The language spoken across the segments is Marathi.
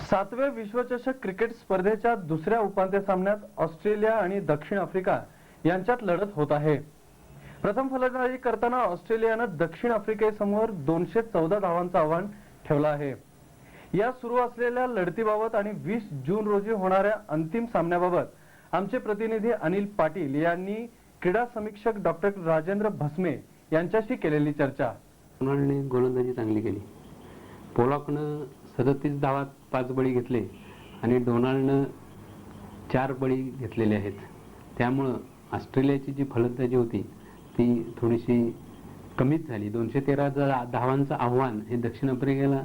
सातव्या विश्वचषक क्रिकेट स्पर्धेच्या दुसऱ्या उपांत्य सामन्यात ऑस्ट्रेलिया आणि दक्षिण आफ्रिका यांच्यात लढत होत आहे. प्रथम फलंदाजी करताना ऑस्ट्रेलियानं दक्षिण आफ्रिकेसमोर दोनशे चौदा धावांचं आव्हान ठेवलं आहे. या सुरू असलेल्या लढतीबाबत आणि वीस जून रोजी होणाऱ्या अंतिम सामन्याबाबत आमचे प्रतिनिधी अनिल पाटील यांनी क्रीडा समीक्षक डॉक्टर राजेंद्र भस्मे यांच्याशी केलेली चर्चा. गोलंदाजी चांगली केली. पोलॉकनं सदतीस धावात पाच बळी घेतले आणि डोनाल्डनं चार बळी घेतलेले आहेत. त्यामुळं ऑस्ट्रेलियाची जी फलंदाजी होती ती थोडीशी कमीच झाली. दोनशे तेरा धावांचं आव्हान हे दक्षिण आफ्रिकेला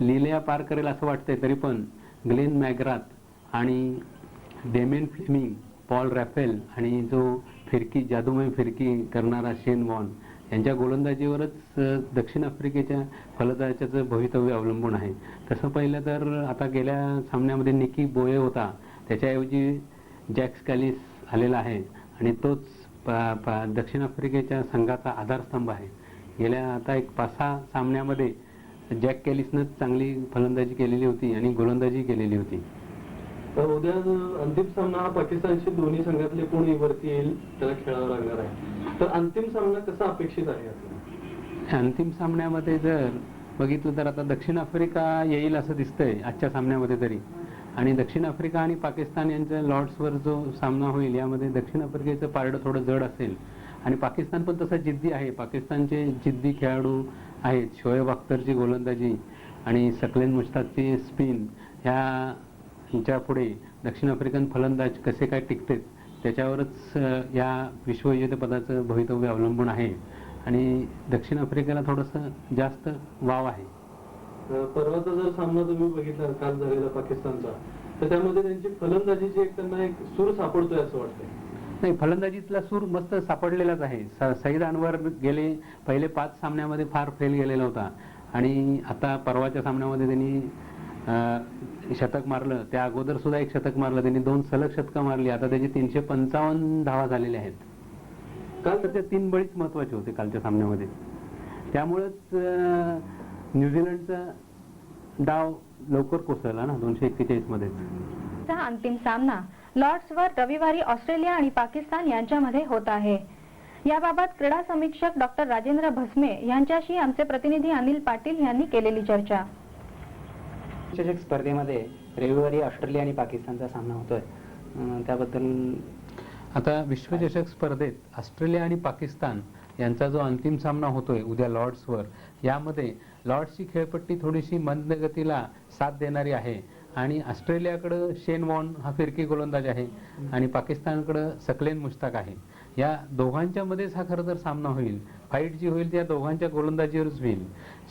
लिहिल्या पार करेल असं वाटतंय तरी पण ग्लेन मॅग्राथ आणि डेमेन फ्लेमिंग पॉल रॅफेल आणि जो फिरकी जादूमय फिरकी करणारा शेन वॉन यांच्या गोलंदाजीवरच दक्षिण आफ्रिकेच्या फलंदाजाचं भवितव्य अवलंबून आहे. तसं पाहिलं तर आता गेल्या सामन्यामध्ये निकी बोये होता. त्याच्याऐवजी जॅक्स कॅलिस आलेला आहे आणि तोच दक्षिण आफ्रिकेच्या संघाचा आधारस्तंभ आहे. गेल्या आता एक पाच सहा सामन्यामध्ये जॅक कॅलिसनंच चांगली फलंदाजी केलेली होती आणि गोलंदाजी केलेली होती. तर उद्या अंतिम सामना हा पाकिस्तानशी दोन्ही संघातले कोणी वरती येईल त्याला खेळावं लागणार आहे. तर अंतिम सामना कसा अपेक्षित आहे अंतिम सामन्यामध्ये जर बघितलं तर आता दक्षिण आफ्रिका येईल असं दिसतंय आजच्या सामन्यामध्ये तरी. आणि दक्षिण आफ्रिका आणि पाकिस्तान यांच्या लॉर्ड्सवर जो सामना होईल यामध्ये दक्षिण आफ्रिकेचं पारडं थोडं जड असेल. आणि पाकिस्तान पण तसा जिद्दी आहे. पाकिस्तानचे जिद्दी खेळाडू आहेत शोएब अख्तरची गोलंदाजी आणि सकलेन मुश्ताकची स्पिन. ह्या ह्यांच्या पुढे दक्षिण आफ्रिकन फलंदाज कसे काय टिकतात त्याच्यावरच या विश्वविजेतेपदाचं भवितव्य अवलंबून आहे. आणि दक्षिण आफ्रिकेला थोडंसं जास्त वाव आहे. परवाचा जर सामना तुम्ही बघितला काल झालेला पाकिस्तानचा. तर त्यामध्ये त्यांची फलंदाजीची एक त्यांना एक सूर सापडतोय असं वाटतंय. नाही फलंदाजीतला सूर मस्त सापडलेलाच आहे. सईद अनवर गेले पहिले पाच सामन्यामध्ये फार फेल गेलेला होता. आणि आता परवाच्या सामन्यामध्ये त्यांनी शतक मारलं. त्या अगोदर सुद्धा एक शतक मारलं. त्यांनी दोन सलग शतकं मारली. आता त्याची तीनशे पंचावन्न धावा झालेल्या आहेत. काल तर तीन बळीच महत्त्वाचे होते कालच्या सामन्यामध्ये. त्यामुळेच न्यूझीलंडचा डाव लवकर कोसळला ना दोनशे एक्केचाळीसमध्ये अंतिम सामना लॉर्ड्सवर रविवारी ऑस्ट्रेलिया आणि पाकिस्तान यांच्यामध्ये होत आहे. याबाबत क्रीडा समीक्षक डॉक्टर राजेंद्र भस्मे यांच्याशी आमचे प्रतिनिधी अनिल पाटील यांनी केलेली चर्चा. चषक स्पर्धेमध्ये रविवारी ऑस्ट्रेलिया आणि पाकिस्तानचा सामना होतोय. त्याबद्दल आता विश्वचषक स्पर्धेत ऑस्ट्रेलिया आणि पाकिस्तान यांचा जो अंतिम सामना होतोय उद्या लॉर्ड्सवर यामध्ये लॉर्ड्सची खेळपट्टी थोडीशी मंद गतीला साथ देणारी आहे आणि ऑस्ट्रेलियाकडं शेन वॉन हा फिरकी गोलंदाज आहे आणि पाकिस्तानकडं सकलेन मुश्ताक आहे. या दोघांच्यामध्येच हा खरं तर सामना होईल. फाईट जी होईल त्या दोघांच्या गोलंदाजीवरच होईल.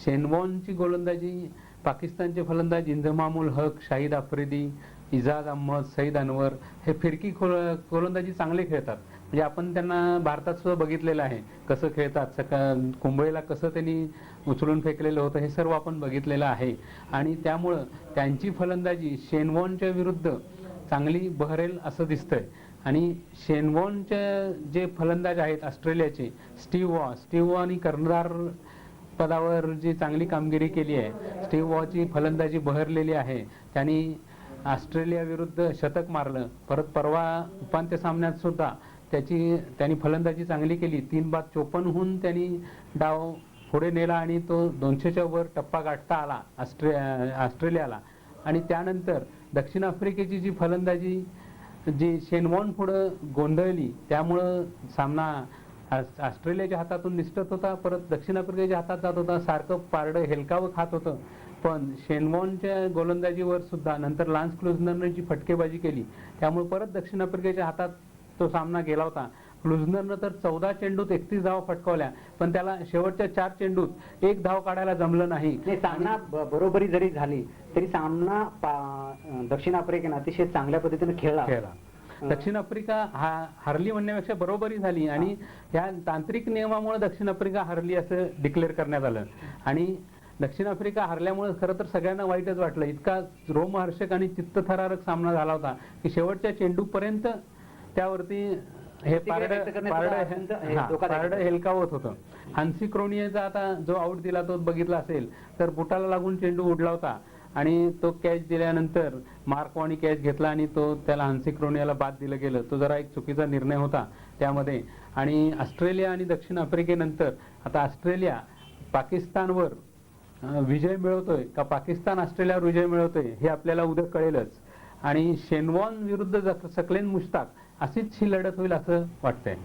शेनवॉनची गोलंदाजी पाकिस्तानचे फलंदाज इंजमामुल हक शाहिद आफ्रिदी इजाज अहमद सईद अनवर हे फिरकी खोल- गोलंदाजी चांगले खेळतात. म्हणजे आपण त्यांना भारतात सुद्धा बघितलेलं आहे. कसं खेळतात सका कुंबळेला कसं त्यांनी उचलून फेकलेलं होतं हे सर्व आपण बघितलेलं आहे. आणि त्यामुळं त्यांची फलंदाजी शेनवॉनच्या विरुद्ध चांगली बहरेल असं दिसतंय. आणि शेनवॉनचे जे फलंदाज आहेत ऑस्ट्रेलियाचे स्टीव वॉ स्टीव वॉ आणि कर्णधार पदावर जी चांगली कामगिरी केली आहे स्टीव्ह वॉची फलंदाजी बहरलेली आहे त्यांनी ऑस्ट्रेलिया विरुद्ध शतक मारलं परत परवा उपांत्य सामन्यात सुद्धा त्याची त्यांनी फलंदाजी चांगली केली तीन बाद चोपन्नहून त्यांनी डाव पुढे नेला आणि तो दोनशेच्या वर टप्पा गाठता आला ऑस्ट्रे ऑस्ट्रेलियाला. आणि त्यानंतर दक्षिण आफ्रिकेची जी फलंदाजी जी शेनवॉन पुढं गोंधळली त्यामुळं सामना ऑस्ट्रेलियाच्या हातातून निसटत होता परत दक्षिण आफ्रिकेच्या हातात जात होता. सारखं पारडं हेलकावं खात होतं. पण शेनवॉनच्या गोलंदाजीवर सुद्धा नंतर लान्स क्लुझनरने जी फटकेबाजी केली त्यामुळे परत दक्षिण आफ्रिकेच्या हातात तो सामना गेला होता. क्लुझनरनं तर चौदा चेंडूत एकतीस धावा फटकावल्या पण त्याला शेवटच्या चार चेंडूत एक धाव काढायला जमलं नाही. सामना बरोबरी जरी झाली तरी सामना दक्षिण आफ्रिकेनं अतिशय चांगल्या पद्धतीने खेळला. खेळला. दक्षिण आफ्रिका हा हरली म्हणण्यापेक्षा बरोबरी झाली आणि ह्या तांत्रिक नियमामुळे दक्षिण आफ्रिका हरली असं डिक्लेअर करण्यात आलं. आणि दक्षिण आफ्रिका हरल्यामुळे खरं तर सगळ्यांना वाईटच वाटलं. इतका रोमहर्षक आणि चित्तथरारक सामना झाला होता की शेवटच्या चेंडूपर्यंत त्यावरती हे पारडं. हेलकावत होतं. हान्सी क्रोनियेचा आता जो आऊट दिला तो बघितला असेल तर बुटाला लागून चेंडू उडला होता. आणि तो कॅच दिल्यानंतर मार्कवानी कॅच घेतला आणि तो त्याला हंसिक रोनियाला बाद दिलं गेलं. तो जरा एक चुकीचा निर्णय होता त्यामध्ये. आणि ऑस्ट्रेलिया आणि दक्षिण आफ्रिकेनंतर आता ऑस्ट्रेलिया पाकिस्तानवर विजय मिळवतोय का पाकिस्तान ऑस्ट्रेलियावर विजय मिळवतोय हे आपल्याला उद्या कळेलच. आणि शेनवॉन विरुद्ध सकलेन मुश्ताक अशीच ही लढत होईल असं वाटतंय.